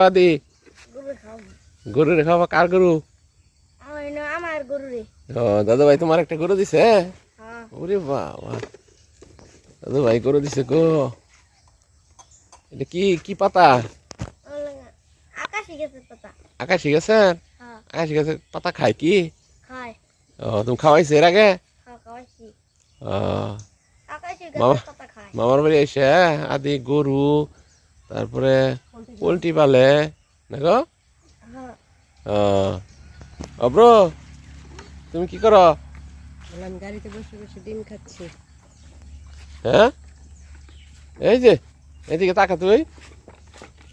আদি গরু রে খাওয়া কার গরু? আমার গরু রে ও দাদা ভাই তোমার একটা গরু দিছে হ্যাঁ? ওরে বাবা। দাদু ভাই গরু দিছে গো। এটা কি কি পাতা? আকাশি গাছের? পাতা আকাশি গাছের হ্যাঁ। আকাশি গাছের পাতা খায় কি? খায়। ও তুমি খাওয়াইছো এর আগে? হ্যাঁ খাওয়াইছি। ও। আকাশি। গাছের পাতা খায়। মামার বাড়ি এসে আদি গরু তারপরে পোলট্রি পালে দেখো অব্র তুমি কি করো? গাড়িতে বসে বসে ডিম খাচ্ছি। হ্যাঁ? এই যে এদিকে তাকা তুই।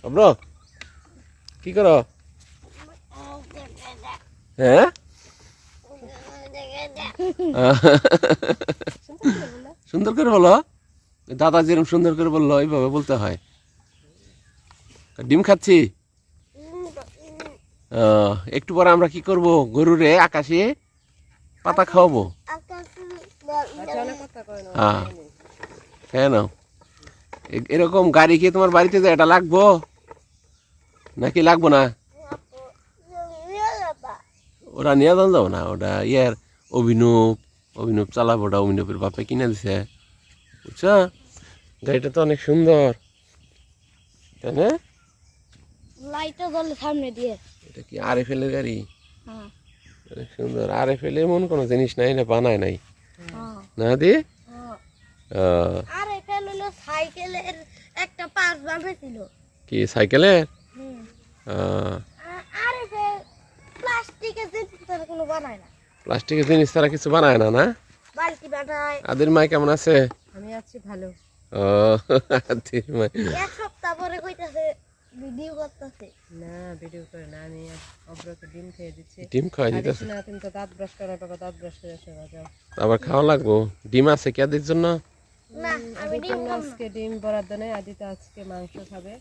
অব্র কি করো? হ্যাঁ? সুন্দর করে বলো। দাদা যেরকম সুন্দর করে বলল এইভাবে বলতে হয়। ডিম খাচ্ছি? একটু পরে আমরা কি করব? গরুরে আকাশে পাতা খাওয়াবো? আচ্ছা হ্যাঁ। কেন এরকম গাড়ি কি তোমার বাড়িতে যে এটা লাগবো? নাকি লাগবো না? ওরা নিয়ে যান যাব না? ওটা ইয়ার অভিনব অভিনব চালাবো ওটা অভিনবের বাপে কিনে দিছে। বুঝছ? গাড়িটা তো অনেক সুন্দর। তাই না? লাইটও জ্বলে সামনে দিয়ে। এটা কি গাড়ি? হ্যাঁ। অনেক সুন্দর। আরে ফেলে এমন কোনো জিনিস নাই না বানায় নাই। হ্যাঁ। না দি? হ্যাঁ। আহ, আর এখানে হলো সাইকেলের একটা পাশ বাঁধেছিল। কি সাইকেলের? হুম। প্লাস্টিকের জিনিস তারা কোনো বানায় না। প্লাস্টিকের জিনিস তারা কিছু বানায় না না? বালতি বানায়। আদির মাই কেমন আছে? আমি আছি ভালো। ও আদির মাই। এক সপ্তাহ পরে কইতাছে ভিডিও করতেছে। না ভিডিও করে না আমি অব্রকে ডিম খেয়ে দিচ্ছি। ডিম খাওয়াই আর দিতেছে। না তুমি তো দাঁত ব্রাশ করো বাবা দাঁত ব্রাশ করে আসো যাও। আবার খাওয়া লাগবো? ডিম আছে কে আদির জন্য? না আমি ডিম আজকে ডিম বরাদ্দ নেই আদিতে আজকে মাংস খাবে।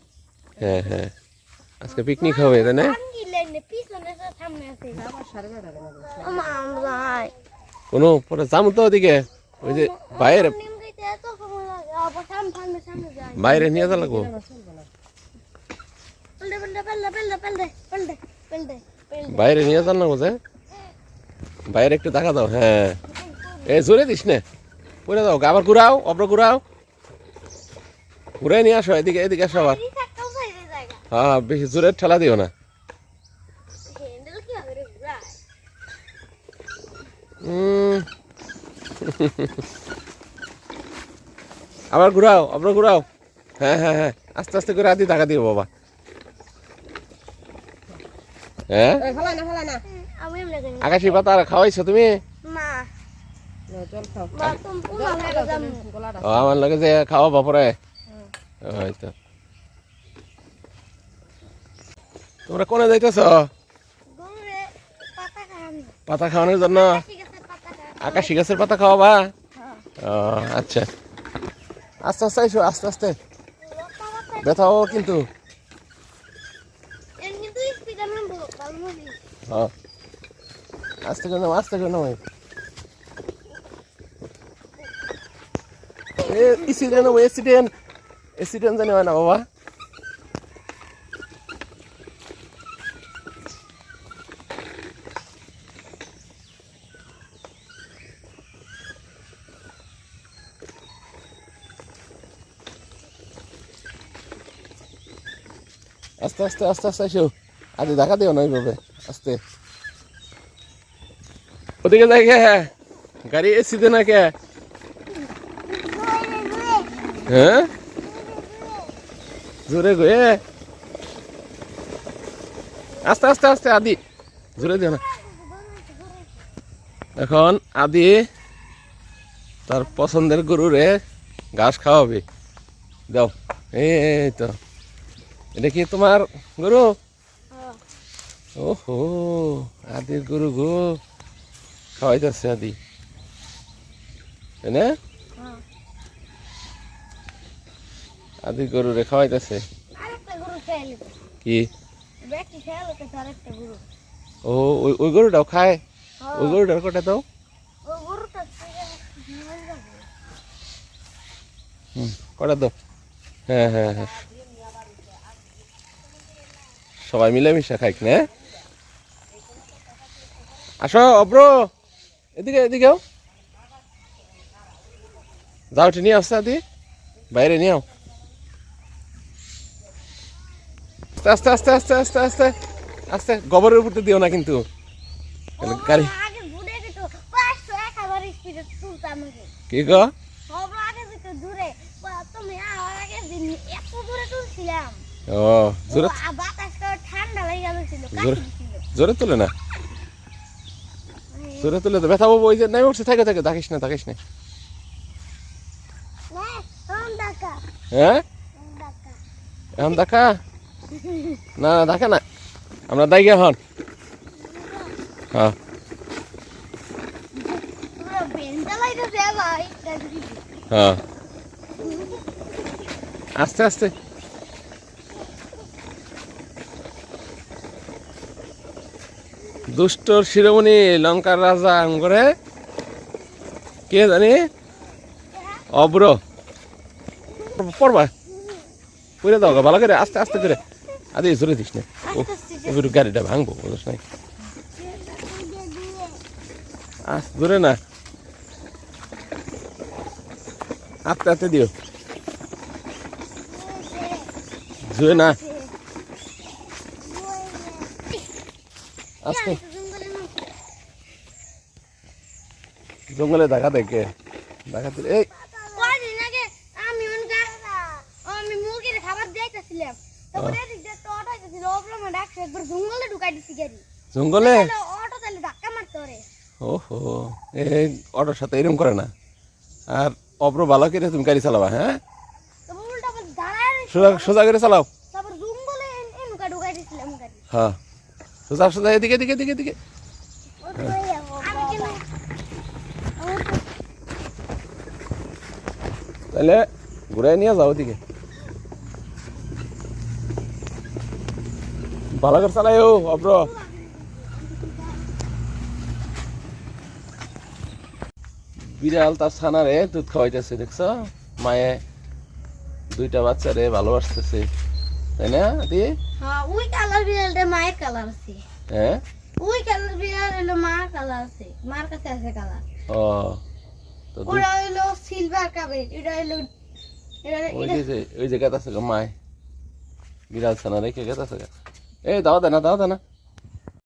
হ্যাঁ হ্যাঁ। আজকে পিকনিক হবে তাই না? তো কোনো পরে যাব তো ওদিকে। ওই যে বাইরে নিম গাইতে এত সময় লাগে। আবার সামনে সামনে সামনে যাই। বাইরে নিয়ে যা লাগবো? বাইরে নিয়ে যান না বোঝে? বাইরে একটু দেখা দাও হ্যাঁ। এ জোরে দিস না। পরে দাও আবার ঘুরাও অব্র ঘুরাও। ঘুরে নিয়ে আসো এদিকে এদিকে আসো আবার। হ্যাঁ বেশি জোরে ঠেলা দিও না। আবার ঘুরাও আবার ঘুরাও। হ্যাঁ হ্যাঁ হ্যাঁ। আস্তে আস্তে করে আদি টাকা দিও বাবা। হ্যাঁ? আকাশি পাতা আর খাওয়াইছো তুমি? আমার লগে যে খাওয়া বাপরে। তোমরা কোনে যাইতেছ? পাতা খাওয়ানোর জন্য? আকাশি গাছের পাতা খাওয়াবা? আচ্ছা। আস্তে আস্তে আস্তে আস্তে। ব্যথাও কিন্তু। আস্তে করে আস্তে করে নাও এ এক্সিডেন্ট হবে এক্সিডেন্ট এক্সিডেন্ট জানি হয় না, বাবা। আস্তে আস্তে আস্তে আস্তে এসো আজ দেখা দিও না ওইভাবে। আস্তে। ওদিকে যাই কে? গাড়ি এসি দে না কে? হ্যাঁ? জোরে গয়ে আস্তে আস্তে আস্তে, আদি। জোরে দিও না। এখন আদি তার পছন্দের গরুরে ঘাস খাওয়াবে। দাও। এই তো। এটা কি তোমার গরু? ওহো আদির গরু গো। খাওয়াইতেছে আদি। তাই না আদির গরু রে খাওয়াইতেছে কি? ও ওই ওই গরুটাও খায়? হ্যাঁ। ওই গরুটার কটা দাও? কটা দাও? হ্যাঁ হ্যাঁ হ্যাঁ। সবাই মিলেমিশে খাইক না? আসো অব্র। এদিকে এদিকেও যাও নিয়ে আসছে আদি। বাইরে নিয়ে আও। আস্তে আস্তে আস্তে আস্তে আস্তে আস্তে গোবরের উপর দিও না কিন্তু। গাড়ি কি গো? ও জোরে জোরে তুলে না? জোরে তুলে তো ব্যথা পাবো, ওই যে নাই উঠছে থাকে থাকে, থাকিস না থাকিস না। হ্যাঁ? এখন দেখা? না না, দেখা না। আমরা গিয়ে হন হ্যাঁ। হ্যাঁ। আস্তে আস্তে। দুষ্টর শিরোমণি, লঙ্কার রাজা করে কে জানি? অব্র। পড়বা। পুরে দাও ভালো করে, আস্তে আস্তে করে। আদি, জোরে দিস না। ও আস্তে আস্তে ও গাড়িটা ভাঙবো, বুঝছ নাই? আস্তে জোরে না। আস্তে আস্তে দিও। জোরে না। আস্তে। জঙ্গলে দেখা দেখে দেখা দিলে এই। জঙ্গলে ওহো অটোর সাথে এরকম করে না। আর ভালো করে তুমি গাড়ি চালাবা হ্যাঁ। সোজা সোজা করে চালাও। হ্যাঁ। সোজা সোজা এদিকে তাহলে ঘুরে নিয়ে যাও ভালো করে চালাই অব্র। বিড়াল তার ছানারে দুধ খাওয়াইতেছে, দেখছ? মায়ে দুইটা বাচ্চারে ভালোবাসতেছে। তাই না দি হ্যাঁ ওই কালার বিড়ালটা মায়ের কালার আছে। হ্যাঁ? ওই কালার বিড়াল হলো মার কালার আছে মার কাছে আছে কালার। ও তো ওরা হলো সিলভার কাবে এটা হলো ওই যে ওই জায়গাটা আছে মায়। বিড়াল ছানা রেখে গেছে। এই দাও দে না দাও দে না